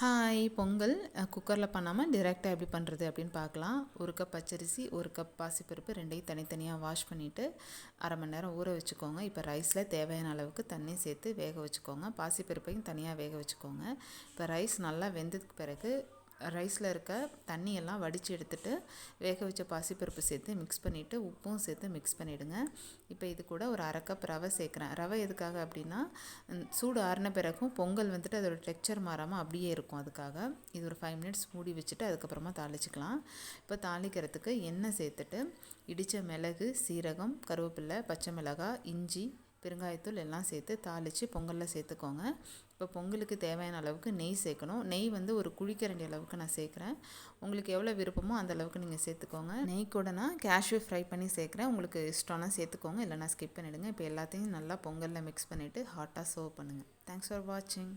Hi Pongal குக்கரில் பண்ணாமல் டிரெக்டாக எப்படி பண்ணுறது அப்படின்னு பார்க்கலாம். ஒரு கப் பச்சரிசி ஒரு கப் பாசிப்பருப்பு ரெண்டையும் தனித்தனியாக வாஷ் பண்ணிவிட்டு அரை மணி நேரம் ஊற வச்சுக்கோங்க. இப்போ ரைஸில் தேவையான அளவுக்கு தண்ணி சேர்த்து வேக வச்சுக்கோங்க. பாசிப்பருப்பையும் தனியாக வேக வச்சுக்கோங்க. இப்போ ரைஸ் நல்லா வெந்ததுக்கு பிறகு ரைஸில் இருக்க தண்ணியெல்லாம் வடித்து எடுத்துகிட்டு வேக வச்ச பாசிப்பருப்பு சேர்த்து மிக்ஸ் பண்ணிவிட்டு உப்பும் சேர்த்து மிக்ஸ் பண்ணிவிடுங்க இப்போ இது கூட ஒரு அரை கப் ரவை சேர்க்குறேன். ரவை எதுக்காக அப்படின்னா சூடு ஆறின பிறகும் பொங்கல் வந்துட்டு அதோட டெக்ஸ்சர் மாறாமல் அப்படியே இருக்கும் அதுக்காக. இது ஒரு ஃபைவ் மினிட்ஸ் மூடி வச்சுட்டு அதுக்கப்புறமா தாளிச்சிக்கலாம். இப்போ தாளிக்கிறதுக்கு எண்ணெய் சேர்த்துட்டு இடித்த மிளகு சீரகம் கருவேப்பில்லை பச்சை மிளகாய் இஞ்சி பெருங்காயத்தூள் எல்லாம் சேர்த்து தாளித்து பொங்கலில் சேர்த்துக்கோங்க. இப்போ பொங்கலுக்கு தேவையான அளவுக்கு நெய் சேர்க்கணும். நெய் வந்து ஒரு குழிக்கரண்டி அளவுக்கு நான் சேர்க்குறேன். உங்களுக்கு எவ்வளோ விருப்பமோ அந்த அளவுக்கு நீங்கள் சேர்த்துக்கோங்க. நெய் கூட நான் கேஷ்யூ ஃப்ரை பண்ணி சேர்க்குறேன். உங்களுக்கு இஷ்டம்னா சேர்த்துக்கோங்க. இல்லைனா ஸ்கிப் பண்ணிவிடுங்க இப்போ எல்லாத்தையும் நல்லா பொங்கலில் மிக்ஸ் பண்ணிவிட்டு ஹாட்டாக சர்வ் பண்ணுங்கள் தேங்க்ஸ் ஃபார் வாட்சிங்